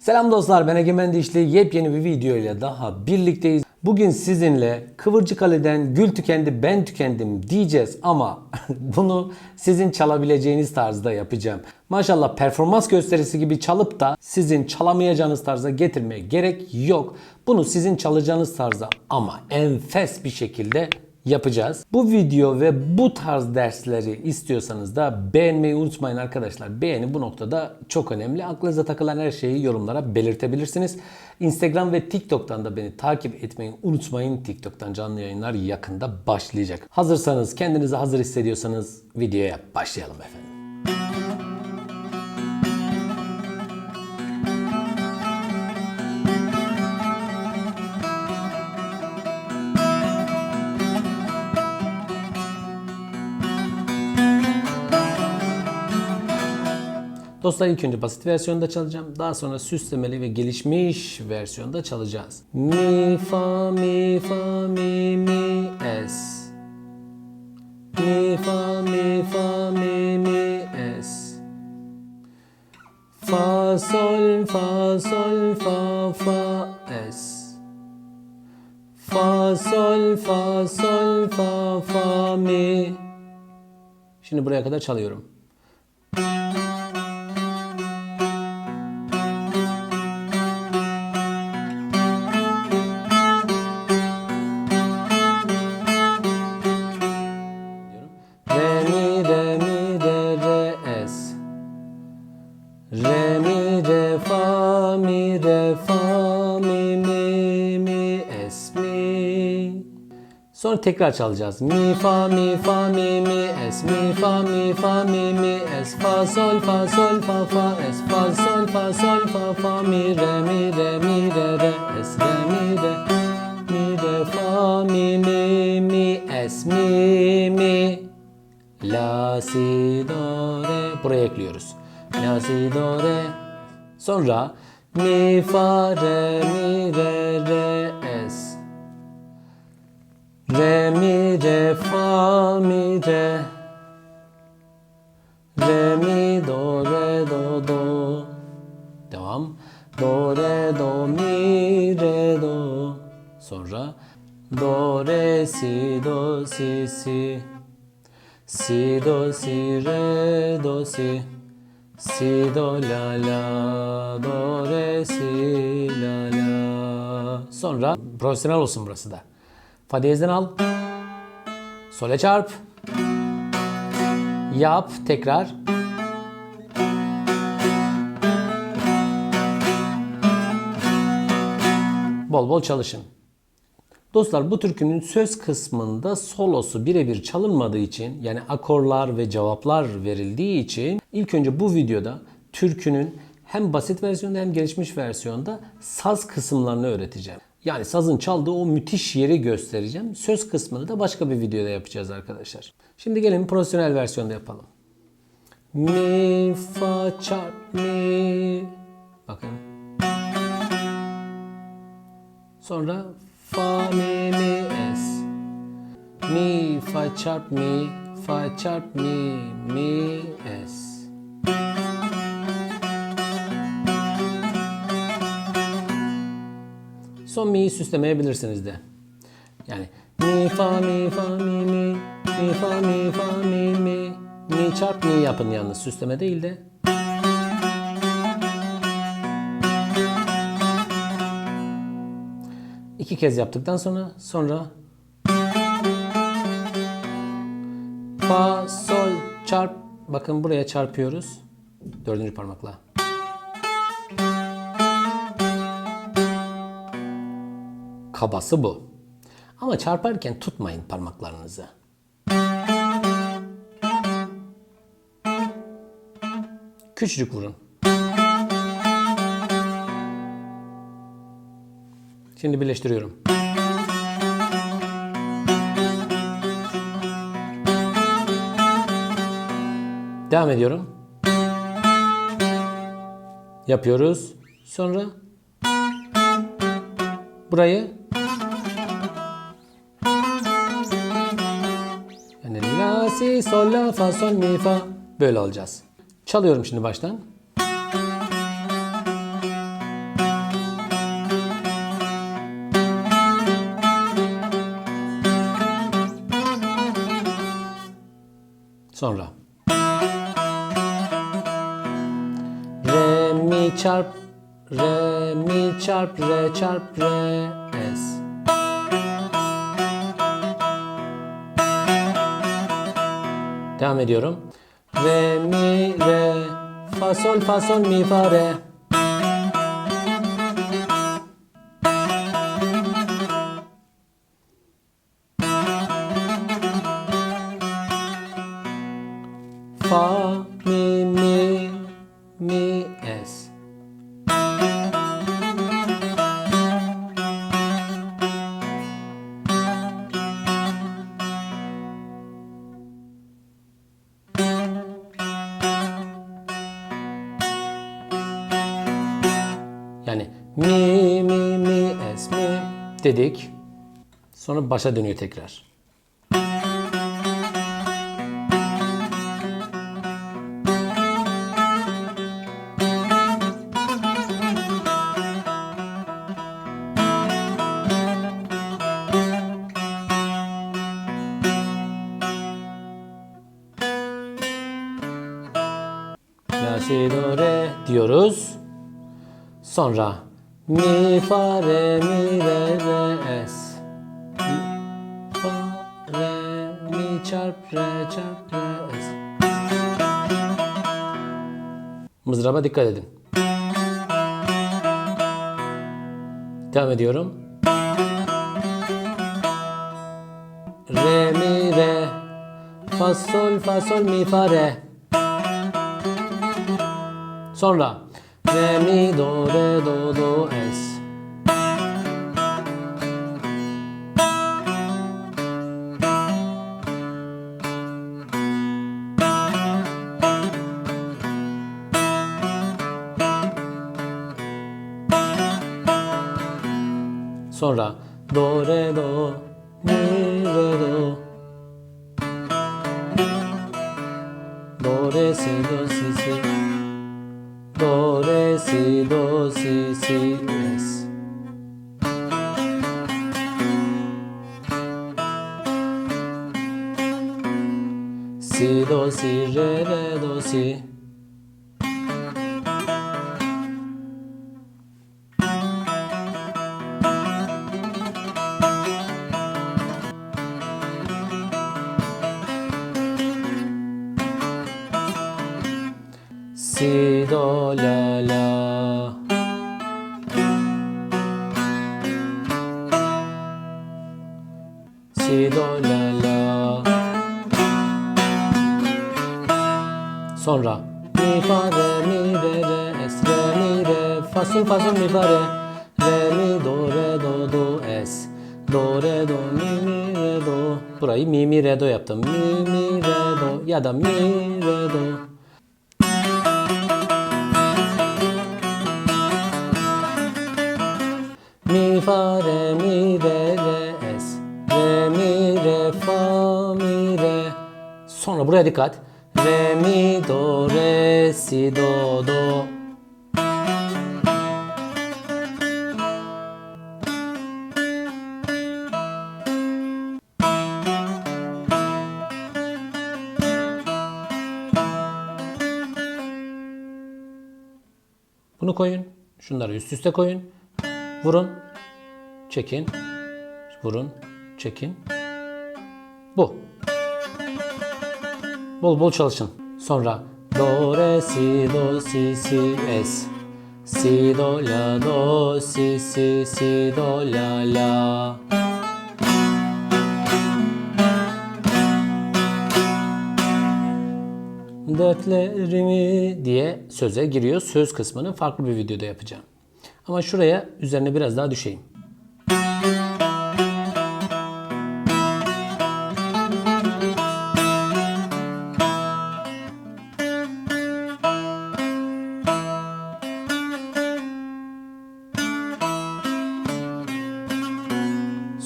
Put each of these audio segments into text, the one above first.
Selam dostlar ben Egemen Dişli yepyeni bir video ile daha birlikteyiz. Bugün sizinle Kıvırcık Ali'den gül tükendi ben tükendim diyeceğiz ama bunu sizin çalabileceğiniz tarzda yapacağım. Maşallah performans gösterisi gibi çalıp da sizin çalamayacağınız tarza getirmeye gerek yok. Bunu sizin çalacağınız tarza ama enfes bir şekilde yapacağız. Bu video ve bu tarz dersleri istiyorsanız da beğenmeyi unutmayın arkadaşlar. Beğeni bu noktada çok önemli. Aklınıza takılan her şeyi yorumlara belirtebilirsiniz. Instagram ve TikTok'tan da beni takip etmeyi unutmayın. TikTok'tan canlı yayınlar yakında başlayacak. Hazırsanız, kendinizi hazır hissediyorsanız videoya başlayalım efendim. Dostlar ilk önce basit versiyonda çalacağım. Daha sonra süslemeli ve gelişmiş versiyonda çalacağız. Mi, fa, mi, fa, mi, mi, es. Mi, fa, mi, fa, mi, mi, es. Fa, sol, fa, sol, fa, fa, es. Fa, sol, fa, sol, fa, fa, mi. Şimdi buraya kadar çalıyorum. Re mi re fa mi re fa mi mi mi es mi. Sonra tekrar çalacağız. Mi fa mi fa mi mi es mi fa mi fa mi mi es fa sol fa sol fa fa es fa sol fa sol fa fa mi re mi re mi re re es re mi re mi re fa mi mi mi es mi mi la si do re buraya ekliyoruz. Si do re sonra mi fa re mi re re es. Re mi re fa mi re. Re mi do re do do. Devam. Do re do mi re do. Sonra Do re si do si si. Si do si re do si Si do la la Do re si la la Sonra profesyonel olsun burası da. Fa diyezden al. Sole çarp. Yap tekrar. Bol bol çalışın. Dostlar bu türkünün söz kısmında solosu birebir çalınmadığı için yani akorlar ve cevaplar verildiği için ilk önce bu videoda türkünün hem basit versiyonda hem gelişmiş versiyonda saz kısımlarını öğreteceğim. Yani sazın çaldığı o müthiş yeri göstereceğim. Söz kısmını da başka bir videoda yapacağız arkadaşlar. Şimdi gelin profesyonel versiyonda yapalım. Mi, fa, çarp, mi. Bakın. Sonra fa mi mi es. Mi fa çarp mi fa çarp mi mi es. Son mi'yi süslemeyebilirsiniz de. Yani mi fa mi fa mi mi mi fa mi fa mi mi mi çarp mi yapın yalnız süsleme değil de. İki kez yaptıktan sonra sonra fa sol çarp bakın buraya çarpıyoruz dördüncü parmakla. Kabası bu. Ama çarparken tutmayın parmaklarınızı. Küçücük vurun. Şimdi birleştiriyorum. Devam ediyorum. Yapıyoruz. Sonra burayı yani la si sol la fa sol mi fa böyle alacağız. Çalıyorum şimdi baştan. Sonra. Re mi çarp re mi çarp re çarp re es. Devam ediyorum. Re mi re fa sol fa sol mi fa re. Es. Yani mi mi mi es mi dedik. Sonra başa dönüyor tekrar. Si do re diyoruz. Sonra mi fa re mi re re es. Fa re mi çarp re çarp re es. Mızraba dikkat edin. Devam ediyorum. Re mi re fa sol fa sol mi fa re. Sonra Re mi do re do do es. Sonra do re do mi re do. Do re si do si si Do, re, si, do, si, si, es. Si, do, si, re, re, do. Si, Si, do, la, la. Sonra mi, fa, re, mi, re, re, es, re, mi, re, fa, sol, fa, sol, mi, fa, re. Re, mi, do, re, do, do, es. Do, re, do, mi, mi, re, do. Burayı mi, mi, re, do yaptım. Mi, mi, re, do ya da mi, re, do. Mi fa re mi re Sonra buraya dikkat. Re mi do re si do do Bunu koyun. Şunları üst üste koyun. Vurun. Çekin. Vurun. Çekin. Bu. Bol bol çalışın. Sonra do re si do si si es. Si do la do si si si do la la. Dertlerimi diye söze giriyor. Söz kısmını farklı bir videoda yapacağım. Ama şuraya üzerine biraz daha düşeyim.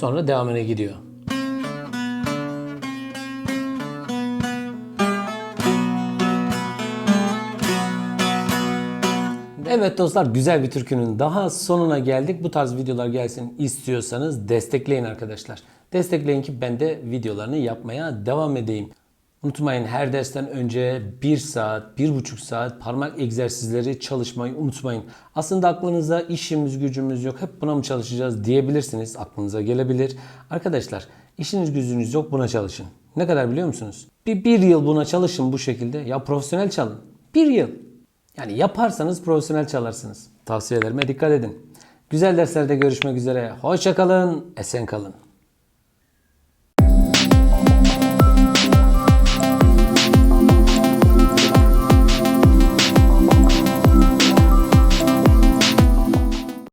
Sonra devamına gidiyor. Evet dostlar güzel bir türkünün daha sonuna geldik. Bu tarz videolar gelsin istiyorsanız destekleyin arkadaşlar. Destekleyin ki ben de videolarını yapmaya devam edeyim. Unutmayın her dersten önce 1 saat, 1,5 saat parmak egzersizleri çalışmayı unutmayın. Aslında aklınıza işimiz gücümüz yok hep buna mı çalışacağız diyebilirsiniz. Aklınıza gelebilir. Arkadaşlar işiniz gücünüz yok buna çalışın. Ne kadar biliyor musunuz? Bir, bir yıl buna çalışın bu şekilde. Ya profesyonel çalın. Bir yıl. Yani yaparsanız profesyonel çalarsınız. Tavsiyelerime dikkat edin. Güzel derslerde görüşmek üzere. Hoşça kalın, esen kalın.